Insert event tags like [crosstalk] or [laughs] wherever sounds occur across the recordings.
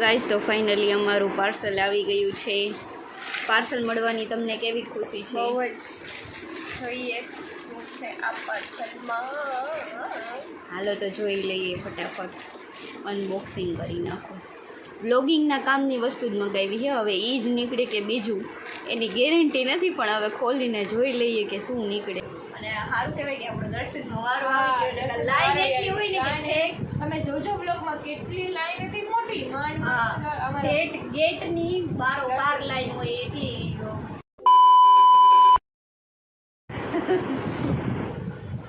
Guys તો finally અમારું parcel આવી ગયું છે. પાર્સલ મળવાની તમને કેવી ખુશી છે? બહુ જ જોઈએ આ પાર્સલમાં હાલો તો જોઈ લઈએ ફટાફટ. અનબોક્સિંગ કરી નાખો. બ્લોગિંગના કામની વસ્તુ જ મંગાવી છે. હવે એ જ નીકળે કે બીજું? એની ગેરંટી નથી પણ હવે ખોલીને જોઈ લઈએ કે શું નીકળે. સારું કહેવાય કે આપણો દર્શન વારો આવે લાઈન એટલી હોય ને કે તમે જોજો બ્લોકમાં કેટલી લાઈન હતી મોટી. માંડ ગેટ ગેટની બારો બાર લાઈન હોય એટલી.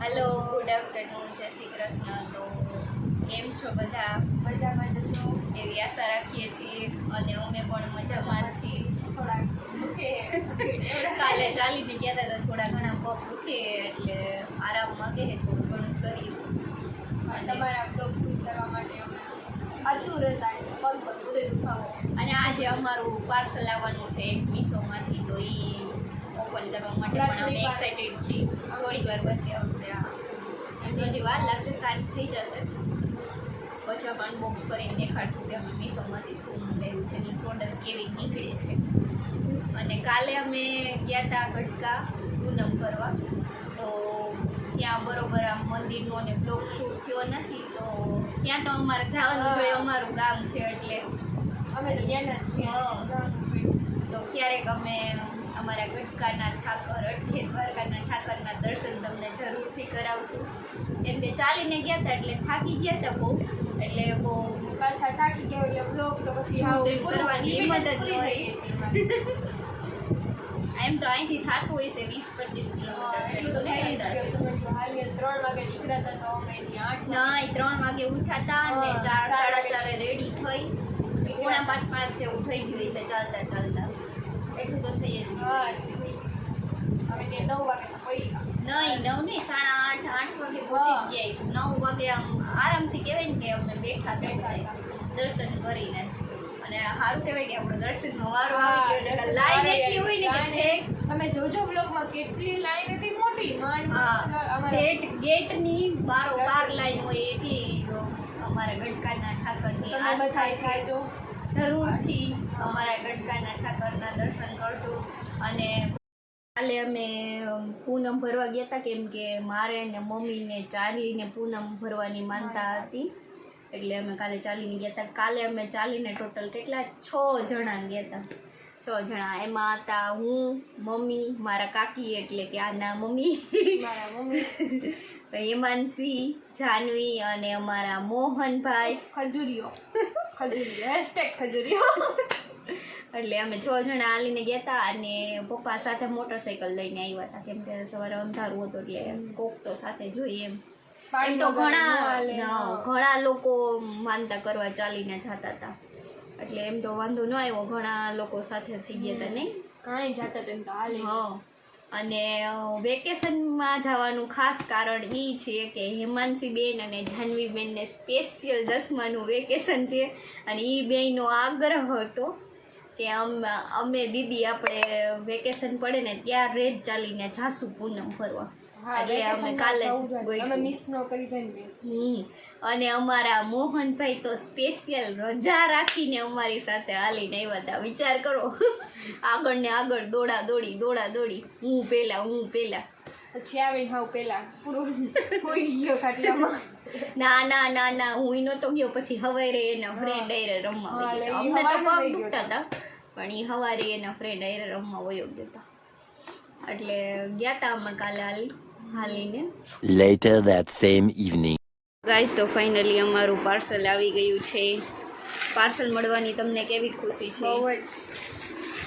હેલો ગુડ આફ્ટરનૂન જય શ્રી કૃષ્ણ. તો કેમ છો બધા? મજામાં જશો એવી આશા રાખીએ છીએ? અને અમે પણ મજામાં છીએ. થોડાક દુખે. કાલે ચાલીને ગયા હતા તો થોડા ઘણા પગ દુખે એટલે આરામ માંગે છે થોડું ઘણું શરીર તમારા પગ શૂટ કરવા માટે અતુર હતા પગ પગ બધે દુખાવો. અને આજે અમારું પાર્સલ આવવાનું છે એક મીશોમાંથી તો એ ઓપન કરવા માટે પણ અમે એક્સાઇટેડ છીએ. થોડીક વાર પછી આવશે હા. તો હજી વાર લાગશે સાંજ થઈ જશે. પછી અમે અનબોક્સ કરીને દેખાડશું કે અમે મીશોમાંથી શું મંગાવ્યું છે એની પ્રોડક્ટ કેવી નીકળે છે. અને કાલે અમે ગયા હતા ગટકા પૂનમ ફરવા. તો ત્યાં બરોબર આમ મંદિરનો અને બ્લોક શૂટ થયો નથી તો ત્યાં તો અમારે જવાનું જોઈએ અમારું ગામ છે એટલે. અમે તો ગયા જ છીએ. હા. તો ક્યારેક અમે અમારા ગટકાના ઠાકર અઠે દ્વારકાના ઠાકરના દર્શન તમને જરૂરથી કરાવશું. એમ કે ચાલીને ગયા હતા એટલે થાકી ગયા હતા બહુ. એટલે બહુ પાછા થાકી ગયો એટલે બ્લોગ તો પછી કરવાની મદદ એમ તો અહીંથી થતું હોય છે વીસ પચીસ કિલોમીટર. એટલું તો થઈ ત્રણ વાગે નીકળ્યા હતા તો અમે આઠ ના ત્રણ વાગે ઉઠાતા અને ચાર સાડા ચારે રેડી થઈ. પોણા પાંચ પાંચ જેવું થઈ ગયું છે ચાલતા ચાલતા. એટલું તો થઈ જ બસ નવ વાગે તો નહીં નવ નહીં સાડા આઠ આઠ વાગે પહોંચી ગયા. નવ વાગે આમ આરામથી કહેવાય ને કે અમે બેઠા બેઠા દર્શન કરીને. અને સારું કહેવાય કે આપણો દર્શનનો વારો આવી લાઈન એટલી હોય ને કે તમે જોજો બ્લોગમાં કેટલી લાઈન હતી મોટી. ગેટ ગેટની બારો બાર લાઈન હોય એટલી અમારા ગટકાના ઠાકરની આસ્થા છે. જરૂરથી અમારા ગટકાના ઠાકરના દર્શન કરજો. અને કાલે અમે પૂનમ ભરવા ગયા હતા કેમ કે મારે ને મમ્મીને ચાલીને પૂનમ ભરવાની માનતા હતી. એટલે અમે કાલે ચાલીને ગયા હતા કાલે અમે ચાલીને ટોટલ કેટલા? છ જણા ગયા હતા છ જણા. એમાં હતા હું મમ્મી મારા કાકી એટલે કે આના મમ્મી. મારા મમ્મી. [laughs] હેમાનસી જાનવી અને અમારા મોહનભાઈ. ખજૂરીઓ. ખજૂરીઓ. હેશટેગ ખજૂરીઓ. એટલે અમે છ જણા હાલીને ગયા હતા અને પપ્પા સાથે મોટરસાઇકલ લઈને આવ્યા હતા કેમ કે સવારે અંધારું હતું એટલે કોક તો સાથે જોઈએ એમ. એમ તો ઘણા ઘણા લોકો માનતા કરવા ચાલીને જતા હતા એટલે એમ તો વાંધો ન આવ્યો ઘણા લોકો સાથે થઈ ગયા હતા નહીં. કાંઈ જતા તો એમ તો હાલે. હા. અને વેકેશનમાં જવાનું ખાસ કારણ એ છે કે હેમાંશી બેન અને જાહ્નવી બેનને સ્પેશિયલ દસમાનું વેકેશન છે. અને એ બેનનો આગ્રહ હતો કે અમ અમે દીદી આપણે વેકેશન પડે ને ત્યાં રેજ ચાલીને જાસુ પૂનમ ફરવા. એટલે અમે કાલે અમે મિસ ન કરી જાય હમ. અને અમારા મોહનભાઈ તો સ્પેશિયલ રજા રાખીને અમારી સાથે હાલીને આવ્યા હતા. વિચાર કરો. આગળ ને આગળ દોડા દોડી દોડા દોડી. હું પેલા હું પેલા પછી આવીને હાવ પેલા પૂરું કોઈ ગયો ખાટલામાં. ના ના ના ના હું નહોતો ગયો. પછી હવારે એના ફ્રેન્ડ આયરે રમવા. અમને તો પગ દુખતા હતા. પણ એ હવારે એના ફ્રેન્ડ આયરે રમવા વયો ગયો એટલે ગયા હતા અમે કાલે હાલી હાલીને. Later that same evening guys તો ફાઇનલી અમારું પાર્સલ આવી ગયું છે. પાર્સલ મળવાની તમને કેવી ખુશી છે? બહુ જ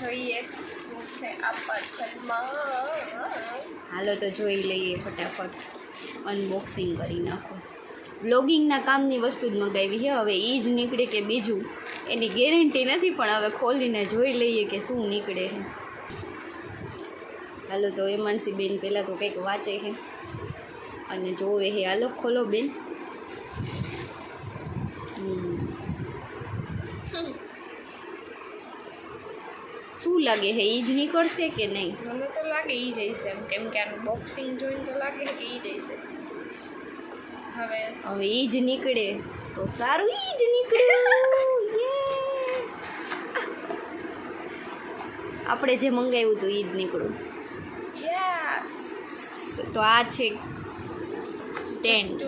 જોઈએ. શું છે આ પાર્સલમાં હાલો તો જોઈ લઈએ ફટાફટ. અનબોક્સિંગ કરી નાખો. બ્લોગિંગના કામની વસ્તુ જ મંગાવી છે. હવે એ જ નીકળે કે બીજું? એની ગેરંટી નથી પણ હવે ખોલીને જોઈ લઈએ કે શું નીકળે છે. હાલો તો હેમાંસી બેન પહેલાં તો કંઈક વાંચે છે અને જોવે હે હાલો ખોલો બેન. શું લાગે છે એ જ નીકળશે કે નહીં? મને તો લાગે એ જઈશે એમ. કેમ કે આનું બોક્સિંગ જોઈને તો લાગે કે એ જઈશે હવે હવે એ જ નીકળે. તો સારું ઈ જ નીકળ્યું આપણે જે મંગાવ્યું હતું એ જ નીકળ્યું તો આ છે સ્ટેન્ડ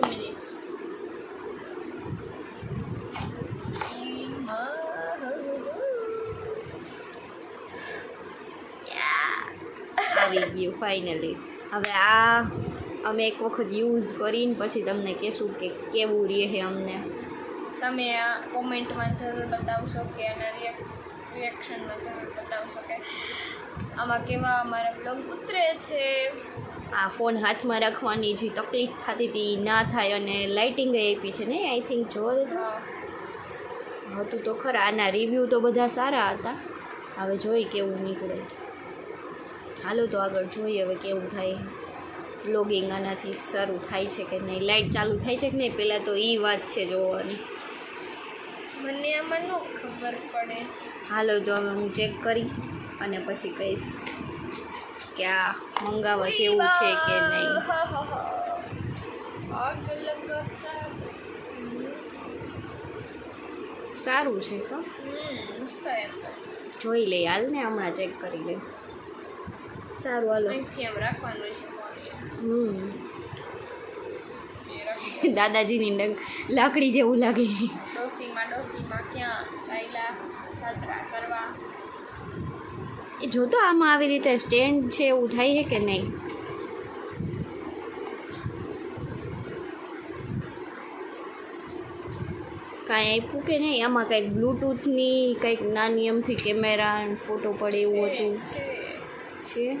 આવી ગયું ફાઇનલી હવે આ અમે એક વખત યુઝ કરીને પછી તમને કહેશું કે કેવું રહે અમને. તમે આ કોમેન્ટમાં જરૂર બતાવશો કે એના રિએક્શનમાં જરૂર બતાવશો કે આમાં કેવા અમારા બ્લોગ ઉતરે છે? આ ફોન હાથમાં રાખવાની જે તકલીફ થતી હતી ના થાય અને લાઇટિંગ આપી છે ને આઈ થિંક જોવા દે તો. હતું તો ખરા આના રિવ્યૂ તો બધા સારા હતા. હવે જોઈ કેવું નીકળે. હાલો તો આગળ જોઈએ હવે કેવું થાય. બ્લોગિંગ આનાથી શરૂ થાય છે કે નહીં? લાઇટ ચાલુ થાય છે કે નહીં? પહેલાં તો એ વાત છે જોવાની. મને આમાં ન ખબર પડે. હાલો તો હવે હું ચેક કરી અને પછી કહીશ કે આ મંગાવવા જેવું છે કે નહીં? સારું છે તો. જોઈ લઈ હાલ ને હમણાં ચેક કરી લે. સારું હાલો. રાખવાનું છે. દાદાજીની ડંગ લાકડી જેવું લાગે. ડોસીમાં ડોસીમાં ક્યાં ચાલ્યા જાત્રા કરવા? એ જોતો આમાં આવી રીતે સ્ટેન્ડ છે એવું થાય છે કે નહીં? કાંઈ આપ્યું કે નહીં? આમાં કંઈક બ્લૂટૂથની કંઈક નાની એમથી કેમેરા ફોટો પડે એવું હતું. છે?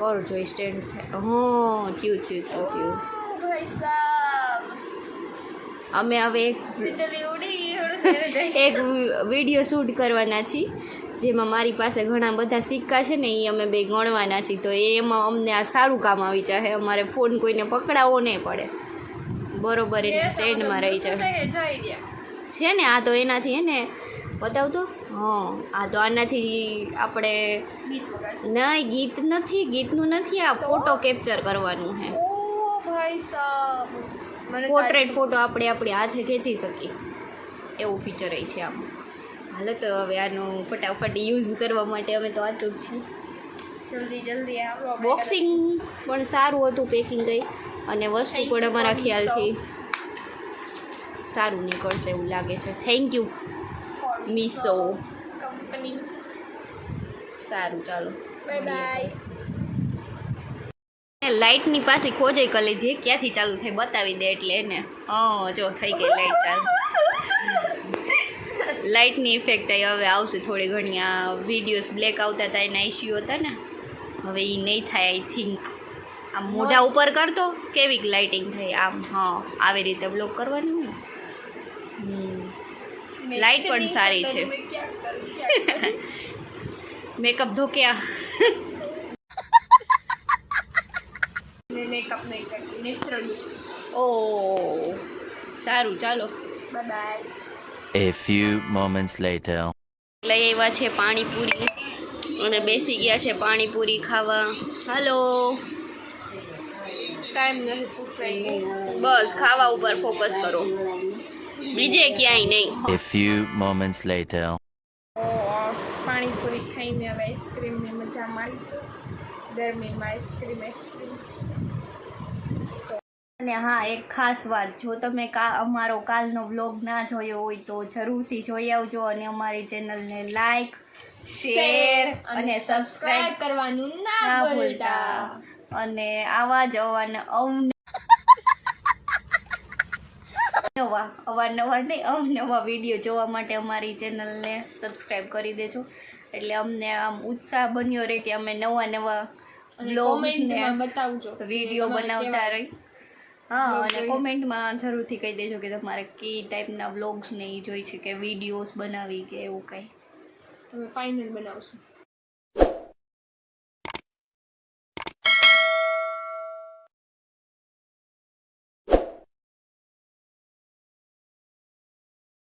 કર જોઈ સ્ટેન્ડ થાય. હં થયું થયું થયું થયું. અમે હવે એક વીડિયો શૂટ કરવાના છીએ જેમાં મારી પાસે ઘણા બધા સિક્કા છે ને એ અમે બે ગણવાના છીએ. તો એમાં અમને આ સારું કામ આવી જાય અમારે ફોન કોઈને પકડાવવો નહીં પડે. બરોબર એને સ્ટેન્ડમાં રહી જાય છે ને આ તો એનાથી હે બતાવતો? હા આ તો આનાથી આપણે નહીં ગીત નથી ગીતનું નથી આ ફોટો કેપ્ચર કરવાનું છે. પોર્ટ્રેટ ફોટો આપણે આપણી હાથે ખેંચી શકીએ. એવું ફીચર એ છે આમ. હાલો તો હવે આનું ફટાફટ યુઝ કરવા માટે અમે તો આતુર છીએ. જલ્દી જલ્દી બોક્સિંગ પણ સારું હતું પેકિંગ ગઈ અને વસ્તુ પણ અમારા ખ્યાલથી સારું નીકળશે એવું લાગે છે. Thank you Miso. કંપની સારું ચાલો. બાય બાય લાઇટની પાસે ખોજે કરી લીધી. ક્યાંથી ચાલુ થાય બતાવી દે એટલે એને. હા જો થઈ ગઈ લાઇટ ચાલુ. લાઇટની ઇફેક્ટ હવે આવશે થોડી ઘણી. આ વિડીયોઝ બ્લેક આવતા હતા એના ઇશ્યુ હતા ને. હવે એ નહીં થાય આઈ થિંક આમ મોઢા ઉપર કરતો કેવી લાઇટિંગ થાય આમ હા આવી રીતે બ્લોક કરવાનું. Light પણ સારી છે. મેકઅપ ધોક્યા. મેકઅપ નહીં કરતી નેચરલી ઓ સારું ચાલો. Bye bye A few moments later. લઈ આવ્યા છે પાણીપુરી અને બેસી ગયા છે પાણીપુરી ખાવા. હલો ટાઈમ નથી બસ ખાવા ઉપર ફોકસ કરો. બીજે ક્યાંય નહીં. A few moments later. Panipuri ખાઈને હવે આઈસ્ક્રીમની મજા માણીશું. ગરમીમાં આઈસ્ક્રીમ આઈસ્ક્રીમ અને હા એક ખાસ વાત જો તમે કા અમારો કાલનો બ્લોગ ના જોયો હોય તો જરૂરથી જોઈ આવજો અને અમારી ચેનલને લાઈક શેર અને સબસ્ક્રાઇબ કરવાનું ના ભૂલતા. અને આવા જ અવાના અવનવા અવારનવાર નહીં અવનવા વીડિયો જોવા માટે અમારી ચેનલને સબસ્ક્રાઈબ કરી દેજો. એટલે અમને આમ ઉત્સાહ બન્યો રહે કે અમે નવા નવા બતાવજો વીડિયો બનાવતા રહી. હા અને કોમેન્ટમાં જરૂરથી કહી દેજો કે તમારે કઈ ટાઈપના વ્લોગ્સ ને એ જોઈ છે કે વિડીયોઝ બનાવી કે એવું કંઈ. તમે ફાઇનલ બનાવશું.